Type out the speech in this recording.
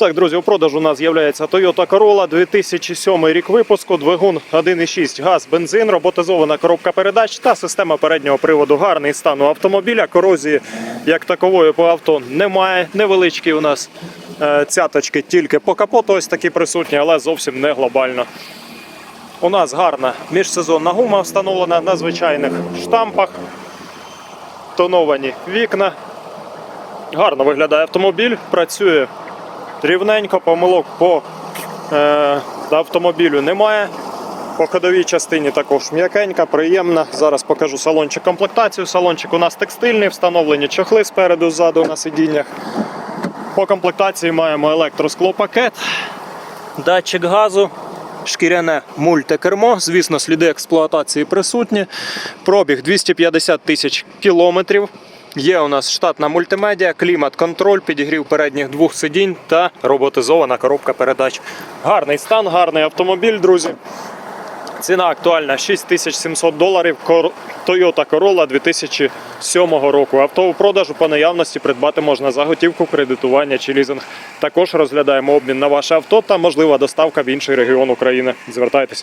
Так, друзі, у продажу у нас з'являється Toyota Corolla 2007 рік випуску, двигун 1,6 газ, бензин, роботизована коробка передач та система переднього приводу. Гарний стан у автомобіля. Корозії як такової по авто немає. Невеличкі у нас е, цяточки тільки по капоту ось такі присутні, але зовсім не глобально. У нас гарна міжсезонна гума встановлена на звичайних штампах. Тоновані вікна. Гарно виглядає автомобіль, працює рівненько, помилок по е, автомобілю немає. По ходовій частині також м'якенька, приємна. Зараз покажу салончик комплектацію. Салончик у нас текстильний, встановлені чохли спереду, ззаду на сидіннях. По комплектації маємо електросклопакет, датчик газу, шкіряне мультикермо. Звісно, сліди експлуатації присутні. Пробіг 250 тисяч кілометрів. Є у нас штатна мультимедіа, клімат-контроль, підігрів передніх двох сидінь та роботизована коробка передач. Гарний стан, гарний автомобіль, друзі. Ціна актуальна 6700 доларів. Toyota Corolla 2007 року. Авто у продажу по наявності придбати можна за готівку, кредитування чи лізинг. Також розглядаємо обмін на ваше авто та можлива доставка в інший регіон України. Звертайтесь.